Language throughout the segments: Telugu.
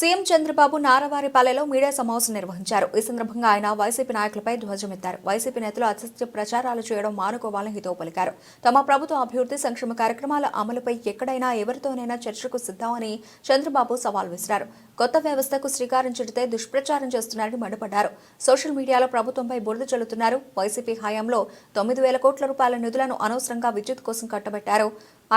సీఎం చంద్రబాబు నారవారిపాలెలో మీడియా సమావేశం నిర్వహించారు. ఈ సందర్భంగా ఆయన వైసీపీ నాయకులపై ధ్వజమెత్తారు. వైసీపీ నేతలు అసత్య ప్రచారాలు చేయడం మానుకోవాలని హితవు పలికారు. తమ ప్రభుత్వ అభివృద్ధి సంక్షేమ కార్యక్రమాల అమలుపై ఎక్కడైనా ఎవరితోనైనా చర్చకు సిద్ధమని చంద్రబాబు సవాల్ విసిరారు. కొత్త వ్యవస్థకు శ్రీకారం చుడితే దుష్ప్రచారం చేస్తున్నారని మండిపడ్డారు. సోషల్ మీడియాలో ప్రభుత్వంపై బురద చల్లుతున్నారు. వైసీపీ హయాంలో తొమ్మిది వేల కోట్ల రూపాయల నిధులను అనవసరంగా విద్యుత్ కోసం కట్టబెట్టారు.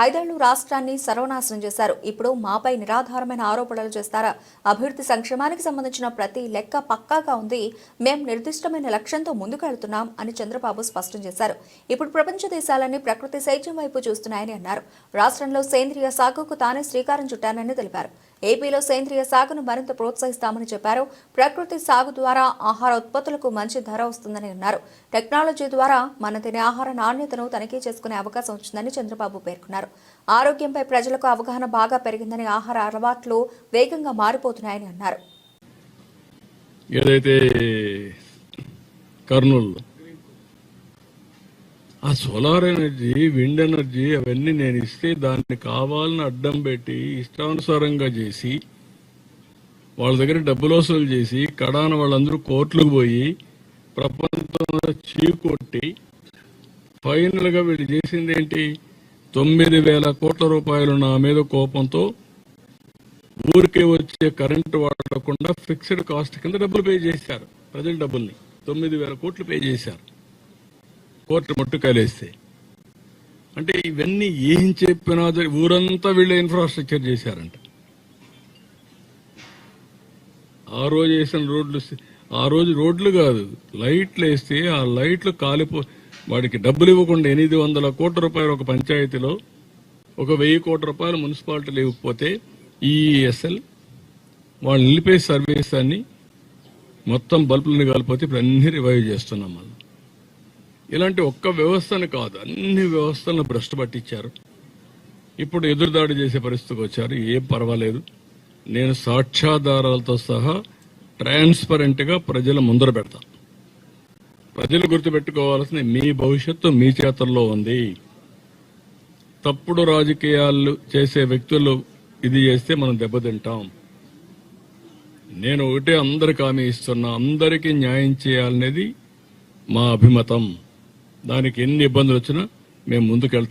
ఐదేళ్ళు రాష్ట్రాన్ని సర్వనాశనం చేశారు. ఇప్పుడు మాపై నిరాధారమైన ఆరోపణలు చేస్తారా? అభివృద్ధి సంక్షేమానికి సంబంధించిన ప్రతి లెక్క పక్కాగా ఉంది. మేం నిర్దిష్టమైన లక్ష్యంతో ముందుకు వెళ్తున్నాం అని చంద్రబాబు స్పష్టం చేశారు. ఇప్పుడు ప్రపంచ దేశాలన్నీ ప్రకృతి శైత్యం వైపు చూస్తున్నాయని అన్నారు. రాష్ట్రంలో సేంద్రియ సాగుకు తానే శ్రీకారం చుట్టానని తెలిపారు. ఏపీలో సేంద్రియ సాగును మరింత ప్రోత్సహిస్తామని చెప్పారు. ప్రకృతి సాగు ద్వారా ఆహార ఉత్పత్తులకు మంచి ధర వస్తుందని అన్నారు. టెక్నాలజీ ద్వారా మన తినే ఆహార నాణ్యతను తనిఖీ చేసుకునే అవకాశం వచ్చిందని చంద్రబాబు పేర్కొన్నారు. ఆరోగ్యంపై ప్రజలకు అవగాహన బాగా పెరిగిందని ఆహార అలవాట్లు వేగంగా మారిపోతున్నాయని అన్నారు. ఏదైతే కర్నూలు ఆ సోలార్ ఎనర్జీ విండ్ ఎనర్జీ అవన్నీ నేను ఇస్తే దాన్ని కావాలని అడ్డం పెట్టి ఇష్టానుసారంగా చేసి వాళ్ళ దగ్గర డబ్బులు వసూలు చేసి కడాన వాళ్ళందరూ కోర్టులకు పోయి ప్రపంచంలో చీకొట్టి ఫైనల్గా వీళ్ళు చేసింది ఏంటి? తొమ్మిది వేల కోట్ల రూపాయలు నా మీద కోపంతో ఊరికే వచ్చే కరెంటు వాడకుండా ఫిక్స్డ్ కాస్ట్ కింద డబ్బులు పే చేశారు. ప్రజల డబ్బుల్ని తొమ్మిది వేల కోట్లు పే చేశారు. కోర్టు మట్టుకాలేస్తే. అంటే ఇవన్నీ ఏం చెప్పినా ఊరంతా వీళ్ళు ఇన్ఫ్రాస్ట్రక్చర్ చేశారంట. ఆ రోజు వేసిన రోడ్లు ఆ రోజు రోడ్లు కాదు లైట్లు వేస్తే ఆ లైట్లు కాలిపో వాడికి డబ్బులు ఇవ్వకుండా ఎనిమిది వందల కోట్ల రూపాయలు ఒక పంచాయతీలో ఒక వెయ్యి కోట్ల రూపాయలు మున్సిపాలిటీలు ఇవ్వకపోతే ఈఎస్ఎల్ వాళ్ళు నిలిపే సర్వీస్ అన్ని మొత్తం బల్బులను కాలిపోతే ఇప్పుడు అన్ని రివైవ్ చేస్తున్నాం మనం. ఇలాంటి ఒక్క వ్యవస్థను కాదు అన్ని వ్యవస్థలను భ్రష్టు పట్టించారు. ఇప్పుడు ఎదురుదాడి చేసే పరిస్థితికి వచ్చారు ఏం పర్వాలేదు. నేను సాక్ష్యాధారాలతో సహా ట్రాన్స్పరెంట్గా ప్రజల ముందర పెడతా. ప్రజలు గుర్తుపెట్టుకోవాల్సిన మీ భవిష్యత్తు మీ చేతుల్లో ఉంది. తప్పుడు రాజకీయాలు చేసే వ్యక్తులు ఇది చేస్తే మనం దెబ్బతింటాం. నేను ఒకటే అందరికి హామీ ఇస్తున్నా అందరికీ న్యాయం చేయాలనేది మా అభిమతం. దానికి ఎన్ని ఇబ్బందులు వచ్చినా మేము ముందుకెళ్తాం.